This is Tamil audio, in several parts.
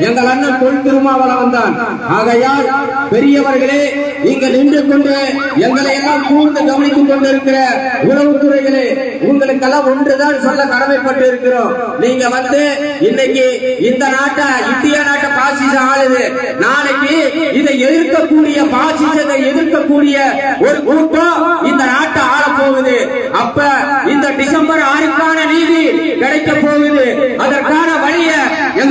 எங்கள் அண்ணன் தொல் திருமாவளவன் தான். ஆகையால் பெரியவர்களே இங்க நின்று கொண்டு எங்களை எல்லாம் கூர்ந்து கவனித்துக் கொண்டிருக்கிற உறவுத்துறைகளே உங்களுக்கெல்லாம் ஒன்றுதான் சொல்ல கடமைப்பட்டு இருக்கிறோம் நீங்க வந்து இன்னைக்கு இந்த நாட்டை இந்திய நாட்டை பாசிசம் ஆளுது. நாளைக்கு இதை எதிர்க்கக்கூடிய பாசிசத்தை எதிர்க்கக்கூடிய ஒரு கூட்டம்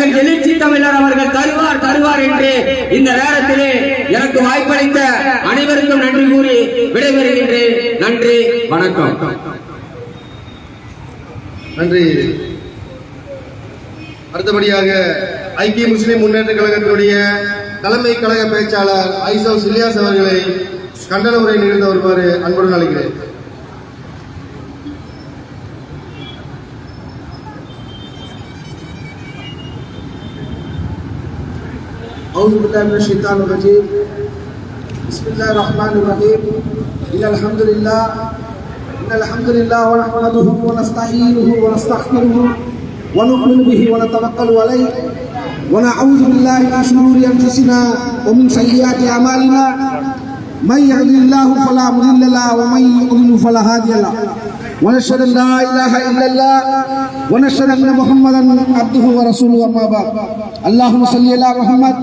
எங்கள் எழுச்சி தமிழர் அவர்கள் தருவார் தருவார் என்று இந்த நேரத்திலே எனக்கு வாய்ப்பளித்த அனைவருக்கும் நன்றி கூறி விடைபெறுகின்றேன். நன்றி வணக்கம். நன்றி. அடுத்தபடியாக ஐக்கிய முஸ்லிம் முன்னேற்ற கழகத்தினுடைய தலைமை கழக பேச்சாளர் ஐசவ் சில்லியாஸ் அவர்களை கண்டன உரை நிகழ்த்த வருமாறு அன்புடன் அழைக்கிறேன். أعوذ بالله من الشيطان الرجيم. بسم الله الرحمن الرحيم. إن الحمد لله إن الحمد لله ونحمده ونستعينه ونستغفره ونؤمن به ونتوكل عليه. ونعوذ بالله من شرور أنفسنا ومن سيئات أعمالنا. من يهد الله فلا مضل له ومن يضلل فلا هادي له. ونشهد ان لا اله الا الله ونشهد ان محمدا عبده ورسوله اما بعد اللهم صل على محمد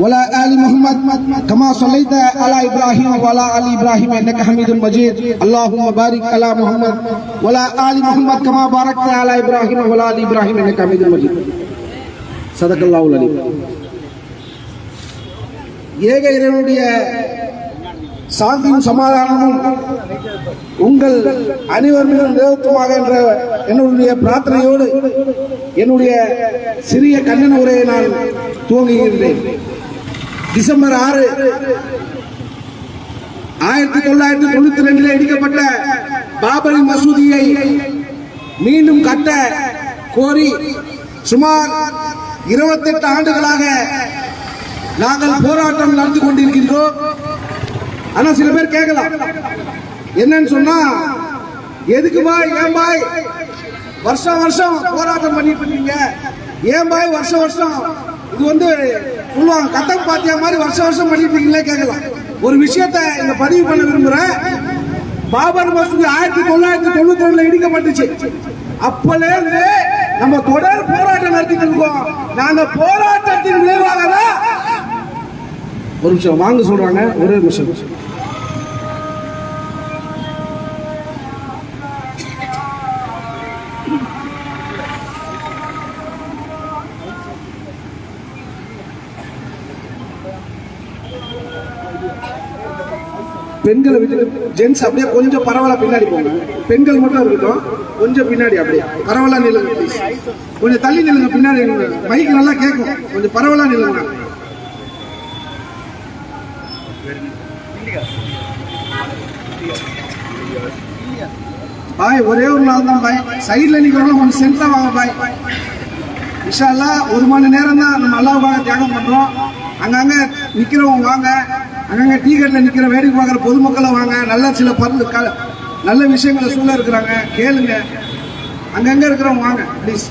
وعلى ال محمد كما صليت على ابراهيم وعلى ال ابراهيم انك حميد مجيد اللهم بارك على محمد وعلى ال محمد كما باركت على ابراهيم وعلى ال ابراهيم انك حميد مجيد صدق الله العليم ஏக இறைவனுடைய சாந்தியும் சமாதானமும் உங்கள் அனைவர் மீதும் நிலவத்துமாக என்ற என்னுடைய பிரார்த்தனையோடு என்னுடைய சிறிய கண்ணன் உரையை நான் துவங்குகின்றேன். டிசம்பர் ஆறு ஆயிரத்தி தொள்ளாயிரத்தி தொண்ணூத்தி ரெண்டில் இடிக்கப்பட்ட பாபரி மசூதியை மீண்டும் கட்ட கோரி சுமார் இருபத்தெட்டு ஆண்டுகளாக நாங்கள் போராட்டம் நடத்தி கொண்டிருக்கின்றோம். ஆனா சில பேர் கேட்கலாம். என்னன்னு சொன்னா எதுக்கு பாய் ஏன் பாய்? வருஷம் வருஷம் போராட்டம் பண்ணிட்டு இருக்கீங்க. ஏன் பாய்? வருஷம் வருஷம். இது வந்து சொல்லுவாங்க கத்தம் பாத்தியா மாதிரி வருஷம் வருஷம் பண்ணிட்டு இருக்கீங்களே கேட்கலாம். ஒரு விஷயத்த இந்த பதிவு பண்ண விரும்புறேன். பாபர் மசூதி ஆயிரத்தி தொள்ளாயிரத்தி தொண்ணூத்தி ரெண்டுல இடிக்கப்பட்டுச்சு. அப்பல இருந்து நம்ம தொடர் போராட்டம் நடத்திட்டு இருக்கோம். நாங்க போராட்டத்தின் விளைவாக தான் ஒரு நிமிஷம் வாங்க சொல்றாங்க ஒரே நிமிஷம். பெண்களை விட்டு ஜென்ஸ் அப்படியே கொஞ்சம் பரவாயில்ல பின்னாடி போங்க. பெண்கள் மட்டும் இருக்கட்டும். கொஞ்சம் பின்னாடி அப்படியே. பரவாயில்ல நில்லுங்க ப்ளீஸ் கொஞ்சம் தள்ளி நில்லுங்க பின்னாடி மைக்கு நல்லா கேட்கும். கொஞ்சம் பரவாயில்ல நில்லுங்க. பாய் ஒரே ஒரு நாள் தான் பாய். சைடில் நிற்கிறவங்க கொஞ்சம் சென்டராக வாங்க பாய். இன்ஷா ஒரு மணி நேரம் தான் நம்ம அல்லாவுக்காக தியாகம் பண்ணுறோம் அங்கங்கே நிற்கிறவங்க வாங்க. அங்கங்கே டீ கடையில் நிற்கிற வேடிக்கை பார்க்குற பொதுமக்களை வாங்க. நல்ல சில பருந்து க நல்ல விஷயங்களை சொல்ல இருக்கிறாங்க. கேளுங்க. அங்கங்கே இருக்கிறவங்க வாங்க ப்ளீஸ்